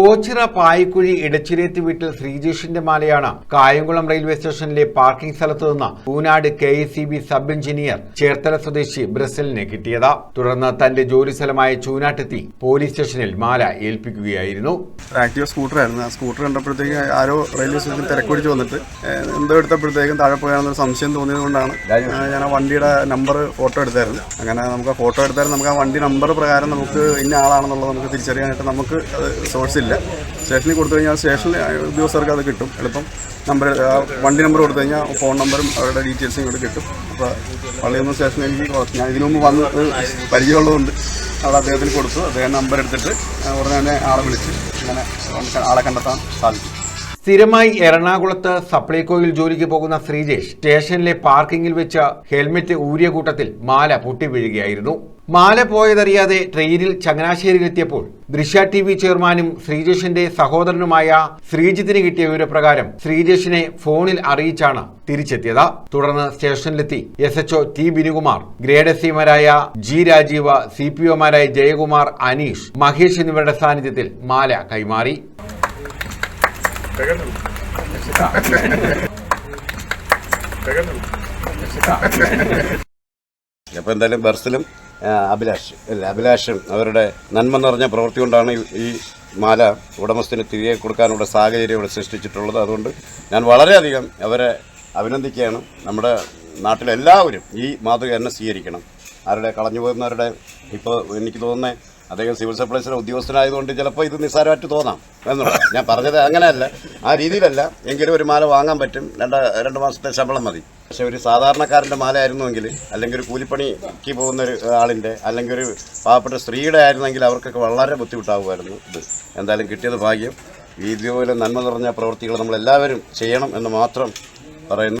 ഓച്ചിറ പായിക്കുഴി ഇടച്ചിരേത്തി വീട്ടിൽ ശ്രീജേഷിന്റെ മാലയാണ് കായംകുളം റെയിൽവേ സ്റ്റേഷനിലെ പാർക്കിംഗ് സ്ഥലത്തു നിന്ന് Poonad K sub engineer Cherthala സ്വദേശി ബ്രസലിന് കിട്ടിയത്. തുടർന്ന് തന്റെ ജോലി സ്ഥലമായ ചൂനാട്ടെത്തി പോലീസ് സ്റ്റേഷനിൽ മാല ഏൽപ്പിക്കുകയായിരുന്നു. ആക്റ്റീവ് സ്കൂട്ടറായിരുന്നു ആ സ്കൂട്ടർ കണ്ടപ്പോഴത്തേക്ക് ആരോ റെയിൽവേ സ്റ്റേഷനിൽ തിരക്കൊടിച്ച് വന്നിട്ട് എന്തോ എടുത്തപ്പോഴത്തേക്കും താഴെ പോയാണെന്നൊരു സംശയം തോന്നിയതുകൊണ്ടാണ് ഞാൻ ആ വണ്ടിയുടെ നമ്പർ ഫോട്ടോ എടുത്തായിരുന്നു. അങ്ങനെ നമുക്ക് ഫോട്ടോ എടുത്താലും നമുക്ക് ആ വണ്ടി നമ്പർ പ്രകാരം നമുക്ക് ഇന്ന ആളാണെന്നുള്ളത് നമുക്ക് തിരിച്ചറിയാനായിട്ട് നമുക്ക് സോഴ്സ് ഇല്ല സ്റ്റേഷനിൽ കൊടുത്തു കഴിഞ്ഞാൽ സ്റ്റേഷനിൽ ഉദ്യോഗസ്ഥർക്ക് അത് കിട്ടും. എളുപ്പം നമ്പർ വണ്ടി നമ്പർ കൊടുത്തു കഴിഞ്ഞാൽ ഫോൺ നമ്പറും അവരുടെ ഡീറ്റെയിൽസും ഇവിടെ കിട്ടും. അപ്പോൾ പള്ളിയൊന്നും സ്റ്റേഷനിൽ എനിക്ക് ഞാൻ ഇതിനു മുമ്പ് വന്ന് പരിചയമുള്ളതുകൊണ്ട് അവിടെ അദ്ദേഹത്തിന് കൊടുത്തു. അദ്ദേഹം നമ്പർ എടുത്തിട്ട് ഉടനെ തന്നെ ആളെ വിളിച്ച് അങ്ങനെ ആളെ കണ്ടെത്താൻ സാധിക്കും. സ്ഥിരമായി എറണാകുളത്ത് സപ്ലൈകോയിൽ ജോലിക്ക് പോകുന്ന ശ്രീജേഷ് സ്റ്റേഷനിലെ പാർക്കിംഗിൽ വെച്ച ഹെൽമെറ്റ് ഊരിയ കൂട്ടത്തിൽ മാല പൊട്ടി വീഴുകയായിരുന്നു. മാല പോയതറിയാതെ ട്രെയിനിൽ ചങ്ങനാശ്ശേരിയിലെത്തിയപ്പോൾ ദൃശ്യ ടി വി ചെയർമാനും ശ്രീജേഷിന്റെ സഹോദരനുമായ ശ്രീജിത്തിന് കിട്ടിയ വിവരപ്രകാരം ശ്രീജേഷിനെ ഫോണിൽ അറിയിച്ചാണ് തിരിച്ചെത്തിയത്. തുടർന്ന് സ്റ്റേഷനിലെത്തി S H O T Binukumar grade S സിമാരായ G Rajeev C P ഒമാരായ ജയകുമാർ അനീഷ് മഹേഷ് എന്നിവരുടെ സാന്നിധ്യത്തിൽ മാല കൈമാറി. അപ്പോൾ എന്തായാലും ബർസിലും അഭിലാഷ് അല്ല അഭിലാഷും അവരുടെ നന്മ നിറഞ്ഞ പ്രവൃത്തി കൊണ്ടാണ് ഈ മാല ഉടമസ്ഥന് തിരികെ കൊടുക്കാനുള്ള സാഹചര്യം ഇവിടെ സൃഷ്ടിച്ചിട്ടുള്ളത്. അതുകൊണ്ട് ഞാൻ വളരെയധികം അവരെ അഭിനന്ദിക്കുകയാണ്. നമ്മുടെ നാട്ടിലെല്ലാവരും ഈ മാതൃക തന്നെ സ്വീകരിക്കണം. ആരുടെ കളഞ്ഞു പോകുന്നവരുടെ ഇപ്പോൾ എനിക്ക് തോന്നുന്നത് അദ്ദേഹം സിവിൽ സപ്ലൈസിലെ ഉദ്യോഗസ്ഥനായതുകൊണ്ട് ചിലപ്പോൾ ഇത് നിസ്സാരമായിട്ട് തോന്നാം എന്നുള്ളത്. ഞാൻ പറഞ്ഞത് അങ്ങനെയല്ല. ആ രീതിയിലല്ല. എങ്കിലും ഒരു മാല വാങ്ങാൻ പറ്റും. രണ്ട് രണ്ട് മാസത്തെ ശമ്പളം മതി. പക്ഷെ ഒരു സാധാരണക്കാരന്റെ മാല ആയിരുന്നുവെങ്കിൽ അല്ലെങ്കിൽ ഒരു കൂലിപ്പണിക്ക് പോകുന്ന ഒരു ആളിന്റെ അല്ലെങ്കിൽ ഒരു പാവപ്പെട്ട സ്ത്രീയുടെ ആയിരുന്നെങ്കിൽ അവർക്കൊക്കെ വളരെ ബുദ്ധിമുട്ടാകുമായിരുന്നു ഇത്. എന്തായാലും കിട്ടിയത് ഭാഗ്യം. ഇതുപോലെ നന്മ നിറഞ്ഞ പ്രവൃത്തികൾ നമ്മളെല്ലാവരും ചെയ്യണം എന്ന് മാത്രം പറയുന്നു.